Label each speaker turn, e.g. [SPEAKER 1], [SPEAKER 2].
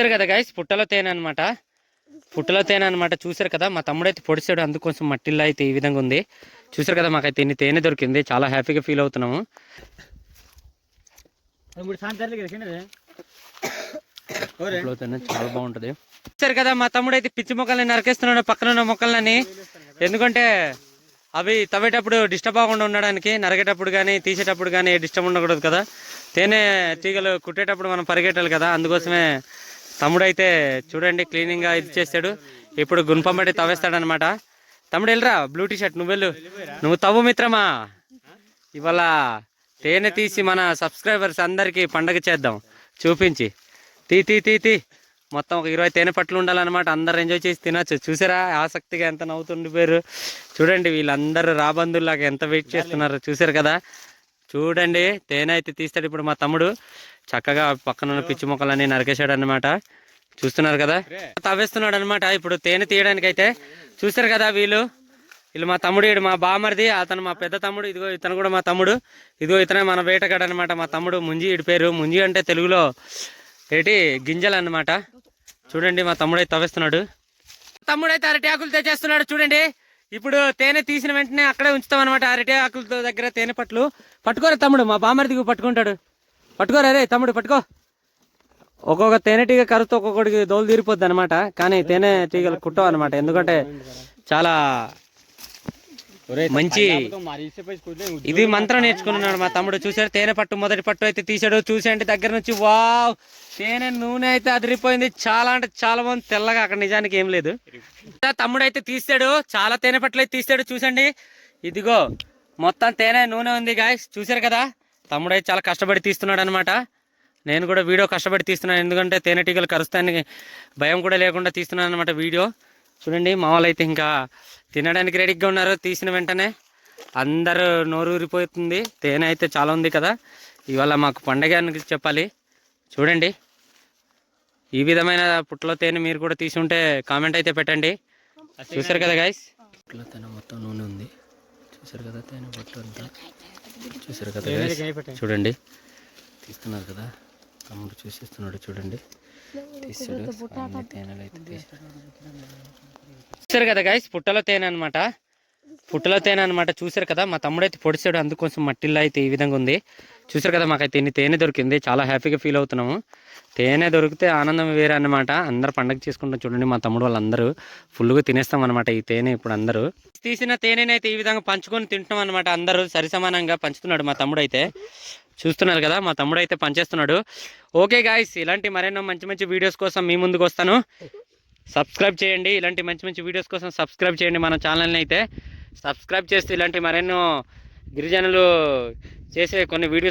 [SPEAKER 1] చూసారు కదా గైస్ పుట్టలో తేనె అనమాట పుట్టలో తేనె అనమాట చూసారు కదా? మా తమ్ముడు అయితే పొడిచాడు అందుకోసం మట్టిల్లో అయితే ఈ విధంగా ఉంది. చూసారు కదా మాకైతే ఇన్ని తేనె దొరికింది. చాలా హ్యాపీగా ఫీల్ అవుతున్నాము. చాలా బాగుంటది. చూసారు కదా మా తమ్ముడు అయితే పిచ్చి మొక్కల్ని నరికేస్తున్నాడు పక్కన ఉన్న మొక్కలని. ఎందుకంటే అవి తవ్వేటప్పుడు డిస్టర్బ్ అవ్వకుండా ఉండడానికి నరికేటప్పుడు కానీ తీసేటప్పుడు కానీ డిస్టర్బ్ ఉండకూడదు కదా. తేనె తీగలు కుట్టేటప్పుడు మనం పరిగెట్టాలి కదా అందుకోసమే తమ్ముడు అయితే చూడండి క్లీనింగ్గా ఇది చేస్తాడు. ఇప్పుడు గుణపంబడి తవ్వేస్తాడనమాట తమ్ముడు వెళ్ళరా బ్లూ టీ షర్ట్ నువ్వు వెళ్ళు. నువ్వు తవ్వు మిత్రమా? ఇవాళ తేనె తీసి మన సబ్స్క్రైబర్స్ అందరికీ పండగ చేద్దాం. చూపించి. తీ తీ తీ తీ. మొత్తం ఒక ఇరవై తేనె పట్లు ఉండాలన్నమాట. అందరు ఎంజాయ్ చేసి తినచ్చు. చూసారా? ఆసక్తిగా ఎంత నవ్వుతుండిపోయారు చూడండి వీళ్ళందరూ రాబంధుల్లాగా ఎంత వెయిట్ చేస్తున్నారు. చూసారు కదా? చూడండి తేనె అయితే తీస్తాడు ఇప్పుడు మా తమ్ముడు. చక్కగా పక్కన ఉన్న పిచ్చి మొక్కలన్నీ నరికేశాడు అనమాట చూస్తున్నారు కదా? తవ్వేస్తున్నాడు అనమాట ఇప్పుడు తేనె తీయడానికి అయితే చూస్తారు కదా వీళ్ళు? వీళ్ళు మా తమ్ముడు ఈడు మా బామర్ది అతను మా పెద్ద తమ్ముడు ఇదిగో ఇతను కూడా మా తమ్ముడు. ఇదిగో ఇతనే మన వేటగాడు అనమాట మా తమ్ముడు ముంజి ఇడి పేరు. ముంజి అంటే తెలుగులో ఏంటి? గింజలు అన్నమాట. చూడండి మా తమ్ముడు అయితే తవ్వేస్తున్నాడు. తమ్ముడు అయితే అరటి ఆకులు తెచ్చేస్తున్నాడు చూడండి. ఇప్పుడు తేనె తీసిన వెంటనే అక్కడే ఉంచుతాం అనమాట అరటి ఆకులతో దగ్గర తేనె పట్లు. పట్టుకోరా తమ్ముడు మా బామర్దికి పట్టుకుంటాడు. పట్టుకోరా రే తమ్ముడు పట్టుకో. ఒక్కొక్క తేనెటీగ కరుతో ఒక్కొక్కడికి దోలు తీరిపోద్ది అనమాట కానీ తేనె తీగలు కుట్టవు అనమాట ఎందుకంటే చాలా మంచి ఇది మంత్రం నేర్చుకున్నాడు మా తమ్ముడు. చూసాడు తేనె పట్టు మొదటి పట్టు అయితే తీసాడు చూసండి దగ్గర నుంచి వావ్! తేనె నూనె అయితే అదిరిపోయింది. చాలా అంటే చాలా బాగుంది తెల్లగా అక్కడ నిజానికి ఏం లేదు. తమ్ముడు అయితే తీసాడు చాలా తేనె పట్లు అయితే తీసాడు చూసండి ఇదిగో మొత్తం తేనె నూనె ఉంది గాయస్ చూసారు కదా? తమ్ముడైతే చాలా కష్టపడి తీస్తున్నాడు అనమాట నేను కూడా వీడియో కష్టపడి తీస్తున్నాను. ఎందుకంటే తేనెటీగలు కరుస్తాయని భయం కూడా లేకుండా తీస్తున్నాను అనమాట వీడియో. చూడండి మా అయితే ఇంకా తినడానికి రెడీగా ఉన్నారు. తీసిన వెంటనే అందరూ నోరు ఊరిపోతుంది తేనె అయితే చాలా ఉంది కదా. ఇవాళ మాకు పండగ అని చెప్పాలి. చూడండి ఈ విధమైన పుట్టలో తేనె మీరు కూడా తీసి ఉంటే కామెంట్ అయితే పెట్టండి. చూసారు కదా గాయస్ పుట్టలో తేనె మొత్తం నూనె ఉంది. చూసారు కదా తేనె పుట్టు చూసారు కదా? చూడండి. తీస్తున్నారు కదా. తమ్ముడు చూసిస్తున్నాడు చూడండి. తీసాడు. తేనెలు అయితే తీసాడు. చూసారు కదా గైస్ పుట్టలో తేనె అనమాట పుట్టలో తేనె అనమాట చూసారు కదా మా తమ్ముడు అయితే పొడిచాడు అందుకోసం మట్టిల్లో అయితే ఈ విధంగా ఉంది. చూసారు కదా మాకైతే ఇన్ని తేనె దొరికింది. చాలా హ్యాపీగా ఫీల్ అవుతున్నాము. తేనె దొరికితే ఆనందం వేరే అన్నమాట. అందరు పండగ చేసుకుంటాం చూడండి మా తమ్ముడు వాళ్ళందరూ ఫుల్గా తినేస్తాం అనమాట ఈ తేనె ఇప్పుడు అందరూ. తీసిన తేనెని అయితే ఈ విధంగా పంచుకొని తింటున్నాం అనమాట అందరూ. సరిసమానంగా పంచుతున్నాడు మా తమ్ముడు అయితే చూస్తున్నారు కదా మా తమ్ముడు అయితే పనిచేస్తున్నాడు ఓకే గాయస్ ఇలాంటి మరెన్నో మంచి మంచి వీడియోస్ కోసం మీ ముందుకు వస్తాను. సబ్స్క్రైబ్ చేయండి. ఇలాంటి మంచి మంచి వీడియోస్ కోసం సబ్స్క్రైబ్ చేయండి మన ఛానల్ని అయితే. సబ్స్క్రైబ్ చేస్తే ఇలాంటి మరెన్నో గిరిజనులు చేసే కొన్ని వీడియోస్